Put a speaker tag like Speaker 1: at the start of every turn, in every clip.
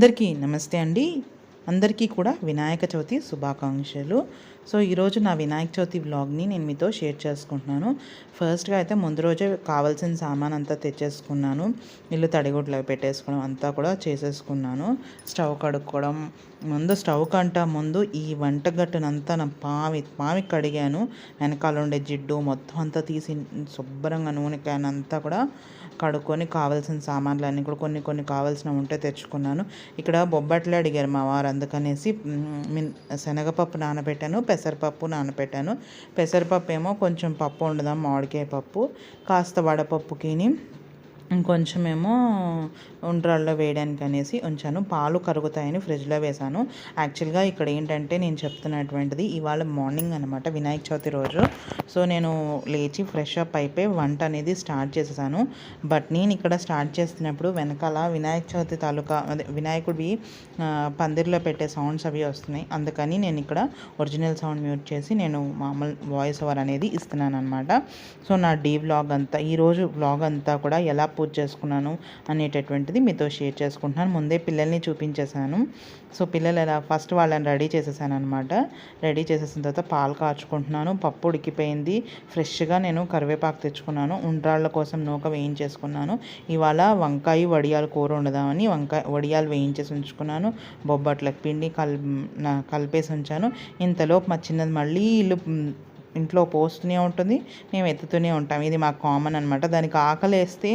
Speaker 1: అందరికీ నమస్తే అండి. అందరికీ కూడా వినాయక చవితి శుభాకాంక్షలు. సో ఈరోజు నా వినాయక చవితి వ్లాగ్ని నేను మీతో షేర్ చేసుకుంటున్నాను. ఫస్ట్గా అయితే ముందు రోజే కావాల్సిన సామాన్ అంతా తెచ్చేసుకున్నాను. ఇల్లు తడిగుడ్లు పెట్టేసుకోవడం అంతా కూడా చేసేసుకున్నాను. స్టవ్ కడుక్కోవడం ముందు స్టవ్ కంట ముందు ఈ వంటగట్టునంతా నా పావి పావి కడిగాను. వెనకాల ఉండే జిడ్డు మొత్తం అంతా తీసి శుభ్రంగా నూనె క్యాన్ అంతా కూడా కడుక్కొని కావాల్సిన సామాన్లు అన్నీ కూడా కొన్ని కొన్ని కావాల్సినవి ఉంటే తెచ్చుకున్నాను. ఇక్కడ బొబ్బట్లు అడిగారు మా వారు అందుకనేసి మిన్ శనగపప్పు నానబెట్టాను పెసరపప్పు నానబెట్టాను. పెసరపప్పు ఏమో కొంచెం పప్పు వండుదాం మామిడికాయ పప్పు కాస్త వడపప్పుకిని ఇంకొంచెమేమో ఉండ్రాల్లో వేయడానికి అనేసి ఉంచాను. పాలు కరుగుతాయని ఫ్రిడ్జ్లో వేశాను. యాక్చువల్గా ఇక్కడ ఏంటంటే నేను చెప్తున్నటువంటిది ఇవాళ మార్నింగ్ అనమాట వినాయక చవితి రోజు. సో నేను లేచి ఫ్రెష్ అప్ అయిపోయి వంట అనేది స్టార్ట్ చేసేసాను. బట్ నేను ఇక్కడ స్టార్ట్ చేస్తున్నప్పుడు వెనకాల వినాయక చవితి తాలూకా అదే వినాయకుడివి పందిరిలో పందిర్లో పెట్టే సౌండ్స్ అవి వస్తున్నాయి. అందుకని నేను ఇక్కడ ఒరిజినల్ సౌండ్ మ్యూట్ చేసి నేను మామూలు వాయిస్ ఓవర్ అనేది ఇస్తున్నాను అనమాట సో నా డీ వ్లాగ్ అంతా ఈరోజు వ్లాగ్ అంతా కూడా ఎలా పూజ చేసుకున్నాను అనేటటువంటిది మీతో షేర్ చేసుకుంటున్నాను. ముందే పిల్లల్ని చూపించేశాను. సో పిల్లలు ఎలా ఫస్ట్ వాళ్ళని రెడీ చేసేసాను అనమాట రెడీ చేసేసిన తర్వాత పాలు కాచుకుంటున్నాను. పప్పు ఉడికిపోయింది. ఫ్రెష్గా నేను కరివేపాకు తెచ్చుకున్నాను. ఉండ్రాళ్ళ కోసం నూక వేయించేసుకున్నాను. ఇవాళ వంకాయ వడియాలు కూర వండుదామని వంకాయ వడియాలు వేయించేసి ఉంచుకున్నాను. బొబ్బట్లకు పిండి కల్ కలిపేసి ఉంచాను. ఇంతలోపు మా చిన్నది మళ్ళీ ఇల్లు ఇంట్లో పోస్తూనే ఉంటుంది మేము ఎత్తుతూనే ఉంటాం. ఇది మాకు కామన్ అనమాట దానికి ఆకలి వేస్తే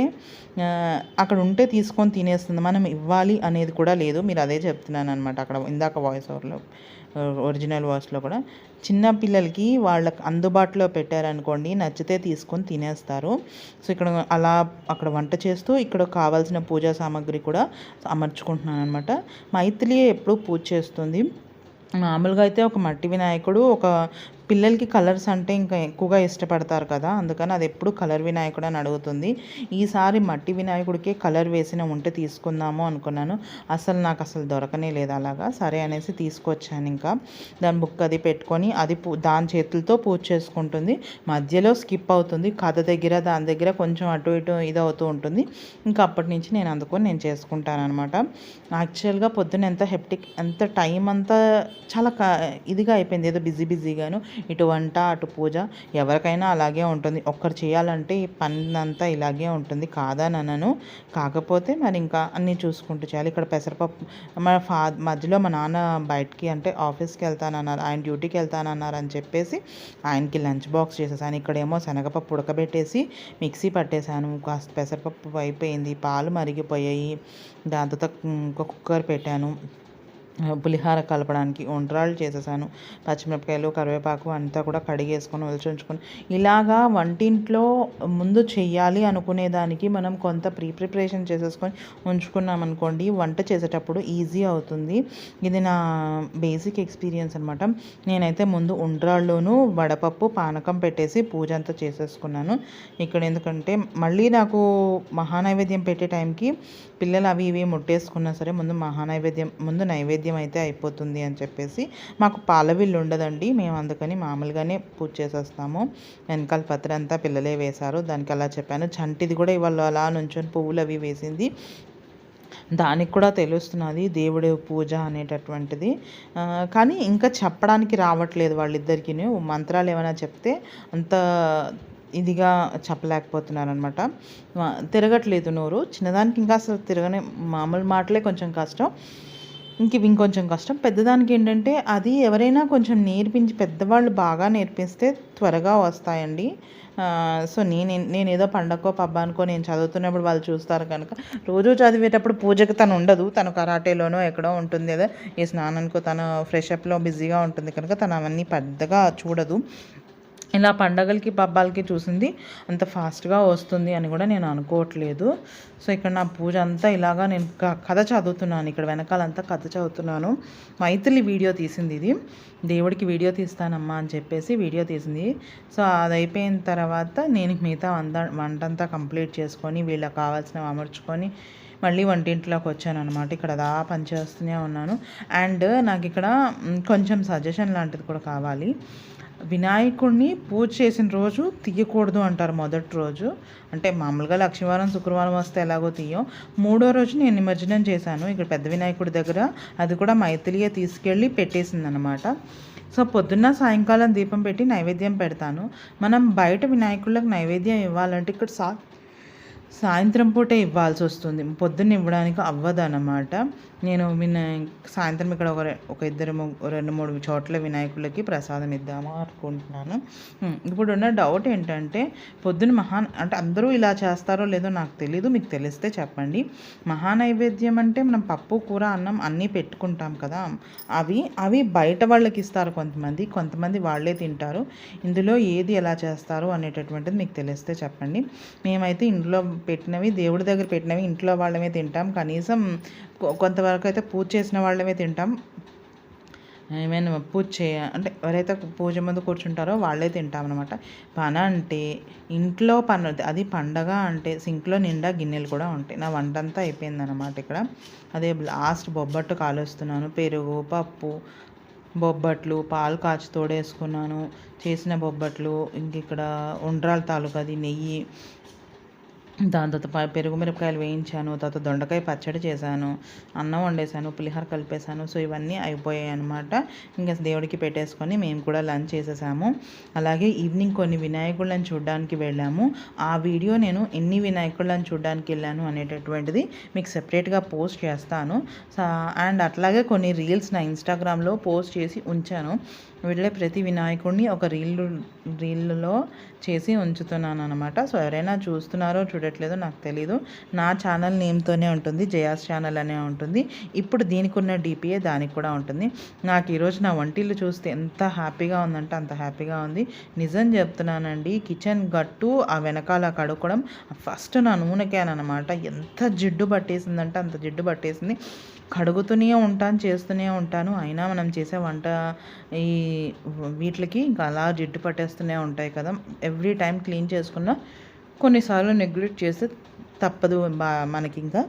Speaker 1: అక్కడ ఉంటే తీసుకొని తినేస్తుంది. మనం ఇవ్వాలి అనేది కూడా లేదు. మీరు అదే చెప్తున్నాను అనమాట అక్కడ ఇందాక వాయిస్ ఓవర్లో ఒరిజినల్ వాయిస్లో కూడా. చిన్న పిల్లలకి వాళ్ళకి అందుబాటులో పెట్టారనుకోండి నచ్చితే తీసుకొని తినేస్తారు. సో ఇక్కడ అలా అక్కడ వంట చేస్తూ ఇక్కడ కావాల్సిన పూజా సామాగ్రి కూడా అమర్చుకుంటున్నాను అనమాట మైథిలి ఎప్పుడు పూజ చేస్తుంది. మామూలుగా అయితే ఒక మట్టి వినాయకుడు ఒక పిల్లలకి కలర్స్ అంటే ఇంకా ఎక్కువగా ఇష్టపడతారు కదా అందుకని అది ఎప్పుడు కలర్ వినాయకుడు అని అడుగుతుంది. ఈసారి మట్టి వినాయకుడికే కలర్ వేసిన ఉంటే తీసుకుందాము అనుకున్నాను. అసలు నాకు అసలు దొరకనే లేదు అలాగా. సరే అనేసి తీసుకొచ్చాను ఇంకా. దాని బుక్ అది పెట్టుకొని అది పూ దాని చేతులతో పూజ చేసుకుంటుంది. మధ్యలో స్కిప్ అవుతుంది. కథ దగ్గర దాని దగ్గర కొంచెం అటు ఇటు ఇది అవుతూ ఉంటుంది. ఇంకా అప్పటి నుంచి నేను అందుకొని నేను చేసుకుంటాను అనమాట యాక్చువల్గా పొద్దున్న ఎంత హెప్టిక్ ఎంత టైం అంతా చాలా క ఇదిగా అయిపోయింది. ఏదో బిజీ బిజీగాను. ఇటు వంట అటు పూజ ఎవరికైనా అలాగే ఉంటుంది. ఒక్కరు చేయాలంటే ఈ పని అంతా ఇలాగే ఉంటుంది. కాదని కాకపోతే మరి ఇంకా అన్నీ చూసుకుంటూ చేయాలి. ఇక్కడ పెసరపప్పు మా ఫా మధ్యలో మా నాన్న బయటికి అంటే ఆఫీస్కి వెళ్తానన్నారు. ఆయన డ్యూటీకి వెళ్తానన్నారు అని చెప్పేసి ఆయనకి లంచ్ బాక్స్ చేసేసాను. ఇక్కడేమో శనగపప్పు ఉడకబెట్టేసి మిక్సీ పట్టేశాను. కాస్త పెసరపప్పు అయిపోయింది. పాలు మరిగిపోయాయి. దాంతో ఇంకో కుక్కర్ పెట్టాను. పులిహార కలపడానికి వంటరాళ్ళు చేసేసాను. పచ్చిమిరపకాయలు కరివేపాకు అంతా కూడా కడిగేసుకొని ఒలిచి ఉంచుకొని ఇలాగా వంటింట్లో ముందు చెయ్యాలి అనుకునే దానికి మనం కొంత ప్రీ ప్రిపరేషన్ చేసేసుకొని ఉంచుకున్నాం అనుకోండి వంట చేసేటప్పుడు ఈజీ అవుతుంది. ఇది నా బేసిక్ ఎక్స్పీరియన్స్ అనమాట నేనైతే ముందు ఉండ్రాళ్ళలోనూ వడపప్పు పానకం పెట్టేసి పూజ అంతా చేసేసుకున్నాను. ఇక్కడ ఎందుకంటే మళ్ళీ నాకు మహానైవేద్యం పెట్టే టైంకి పిల్లలు అవి ఇవి ముట్టేసుకున్నా సరే ముందు మహానైవేద్యం ముందు నైవేద్యం అయితే అయిపోతుంది అని చెప్పేసి మాకు పాలవిల్లు ఉండదండి. మేము అందుకని మామూలుగానే పూజ చేసేస్తాము. వెనకాల పత్రంతా అంతా పిల్లలే వేశారు. దానికి అలా చెప్పాను. చంటిది కూడా ఇవాళ అలా నుంచొని పువ్వులు అవి వేసింది. దానికి కూడా తెలుస్తున్నది దేవుడి పూజ అనేటటువంటిది. కానీ ఇంకా చెప్పడానికి రావట్లేదు వాళ్ళిద్దరికి మంత్రాలు ఏమైనా చెప్తే అంత ఇదిగా చెప్పలేకపోతున్నారనమాట తిరగట్లేదు నోరు. చిన్నదానికి ఇంకా అసలు తిరగనే మామూలు మాటలే కొంచెం కష్టం. ఇంక ఇవి ఇంకొంచెం కష్టం. పెద్దదానికి ఏంటంటే అది ఎవరైనా కొంచెం నేర్పించి పెద్దవాళ్ళు బాగా నేర్పిస్తే త్వరగా వస్తాయండి. సో నేను నేను ఏదో పండగకో పబ్బానికో నేను చదువుతున్నప్పుడు వాళ్ళు చూస్తారు కనుక. రోజు చదివేటప్పుడు పూజకి తను ఉండదు. తను కరాటేలోనో ఎక్కడో ఉంటుంది. కదా ఈ స్నానానికో తను ఫ్రెష్ అప్లో బిజీగా ఉంటుంది కనుక తను అవన్నీ పెద్దగా చూడదు. ఇలా పండగలకి పబ్బాలకి చూసింది. అంత ఫాస్ట్గా వస్తుంది అని కూడా నేను అనుకోవట్లేదు. సో ఇక్కడ నా పూజ అంతా ఇలాగా నేను క- కథ చదువుతున్నాను. ఇక్కడ వెనకాలంతా కథ చదువుతున్నాను. మైథిలి వీడియో తీసింది ఇది. దేవుడికి వీడియో తీస్తానమ్మా అని చెప్పేసి వీడియో తీసింది. సో అది అయిపోయిన తర్వాత నేను మిగతా వంద వంట అంతా కంప్లీట్ చేసుకొని వీళ్ళకి కావాల్సినవి అమర్చుకొని మళ్ళీ వంటింట్లోకి వచ్చాను అనమాట ఇక్కడ అదా పనిచేస్తూనే ఉన్నాను. అండ్ నాకు ఇక్కడ కొంచెం సజెషన్ లాంటిది కూడా కావాలి. వినాయకుడిని పూజ చేసిన రోజు తీయకూడదు అంటారు మొదటి రోజు. అంటే మామూలుగా లక్ష్మీవారం శుక్రవారం వస్తే ఎలాగో తీయం. మూడో రోజు నేను నిమజ్జనం చేశాను. ఇక్కడ పెద్ద వినాయకుడి దగ్గర అది కూడా మైథిలియే తీసుకెళ్ళి పెట్టేసింది అనమాట సో పొద్దున్న సాయంకాలం దీపం పెట్టి నైవేద్యం పెడతాను. మనం బయట వినాయకుళ్ళకి నైవేద్యం ఇవ్వాలంటే ఇక్కడ సా సాయంత్రం పూటే ఇవ్వాల్సి వస్తుంది. పొద్దున్న ఇవ్వడానికి అవ్వదు అన్నమాట నేను విన సాయంత్రం ఇక్కడ ఒక ఒక ఇద్దరు రెండు మూడు చోట్ల వినాయకులకి ప్రసాదం ఇద్దాము అనుకుంటున్నాను. ఇప్పుడున్న డౌట్ ఏంటంటే పొద్దున్న మహాన్ అంటే అందరూ ఇలా చేస్తారో లేదో నాకు తెలీదు. మీకు తెలిస్తే చెప్పండి. మహా నైవేద్యం అంటే మనం పప్పు కూర అన్నం అన్నీ పెట్టుకుంటాం కదా. అవి అవి బయట వాళ్ళకి ఇస్తారు కొంతమంది. కొంతమంది వాళ్ళే తింటారు. ఇందులో ఏది ఎలా చేస్తారు అనేటటువంటిది మీకు తెలిస్తే చెప్పండి. మేమైతే ఇంట్లో పెట్టినవి దేవుడి దగ్గర పెట్టినవి ఇంట్లో వాళ్ళమే తింటాం. కనీసం కొ- కొంతవరకు అయితే పూజ చేసిన వాళ్ళమే తింటాం. ఏమైనా పూజ చేయ అంటే ఎవరైతే పూజ ముందు కూర్చుంటారో వాళ్ళే తింటాం అనమాట పన అంటే ఇంట్లో పని అది పండగ అంటే సింక్లో నిండా గిన్నెలు కూడా ఉంటాయి. నా వంట అంతా అయిపోయిందన్నమాట ఇక్కడ. అదే లాస్ట్ బొబ్బట్టు కాలుస్తున్నాను. పెరుగు పప్పు బొబ్బట్లు పాలు కాచి తోడేసుకున్నాను. చేసిన బొబ్బట్లు ఇంక ఇక్కడ ఉండ్రాల తాలూకాది నెయ్యి దాని తర్వాత పెరుగు మిరపకాయలు వేయించాను తర్వాత దొండకాయ పచ్చడి చేశాను అన్నం వండేసాను పులిహోర కలిపేశాను సో ఇవన్నీ అయిపోయాయి అనమాట ఇంకా దేవుడికి పెట్టేసుకొని మేము కూడా లంచ్ చేసేసాము. అలాగే ఈవినింగ్ కొన్ని వినాయకులను చూడడానికి వెళ్ళాము. ఆ వీడియో నేను ఎన్ని వినాయకులను చూడడానికి వెళ్ళాను అనేటటువంటిది మీకు సెపరేట్గా పోస్ట్ చేస్తాను. అండ్ అట్లాగే కొన్ని రీల్స్ నా ఇన్స్టాగ్రామ్లో పోస్ట్ చేసి ఉంచాను. వీళ్ళే ప్రతి వినాయకుడిని ఒక రీల్ రీల్లో చేసి ఉంచుతున్నాను అనమాట సో ఎవరైనా చూస్తున్నారో చూడట్లేదో నాకు తెలీదు. నా ఛానల్ నేమ్తోనే ఉంటుంది జయాస్ ఛానల్ అనే ఉంటుంది. ఇప్పుడు దీనికి ఉన్న డిపిఏ దానికి కూడా ఉంటుంది. నాకు ఈరోజు నా వంటిల్లు చూస్తే ఎంత హ్యాపీగా ఉందంటే అంత హ్యాపీగా ఉంది. నిజం చెప్తున్నానండి కిచెన్ గట్టు ఆ వెనకాల కడుక్కోవడం ఫస్ట్ నా నూనె క్యాన్ అనమాట ఎంత జిడ్డు పట్టేసిందంటే అంత జిడ్డు పట్టేసింది. కడుగుతూనే ఉంటాను చేస్తూనే ఉంటాను. అయినా మనం చేసే వంట ఈ వీటికి ఇంకా అలా జిడ్డు పట్టేస్తూనే ఉంటాయి కదా. ఎవ్రీ టైం క్లీన్ చేసుకున్నా కొన్నిసార్లు నెగ్లెక్ట్ చేస్తే తప్పదు బా మనకి ఇంకా.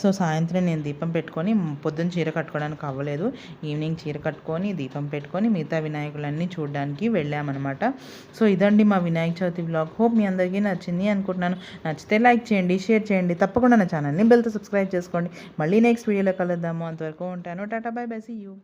Speaker 1: సో సాయంత్రం నేను దీపం పెట్టుకొని పొద్దున్న చీర కట్టుకోవడానికి అవ్వలేదు. ఈవినింగ్ చీర కట్టుకొని దీపం పెట్టుకొని మిగతా వినాయకులన్నీ చూడడానికి వెళ్ళామన్నమాట. సో ఇదండి మా వినాయక చవితి బ్లాగ్ హోప్ మీ అందరికీ నచ్చింది అనుకుంటున్నాను. నచ్చితే లైక్ చేయండి షేర్ చేయండి. తప్పకుండా నా ఛానల్ని బెల్తో సబ్స్క్రైబ్ చేసుకోండి. మళ్ళీ నెక్స్ట్ వీడియోలో కలుద్దాము. అంతవరకు ఉంటాను. Tata bye bye see you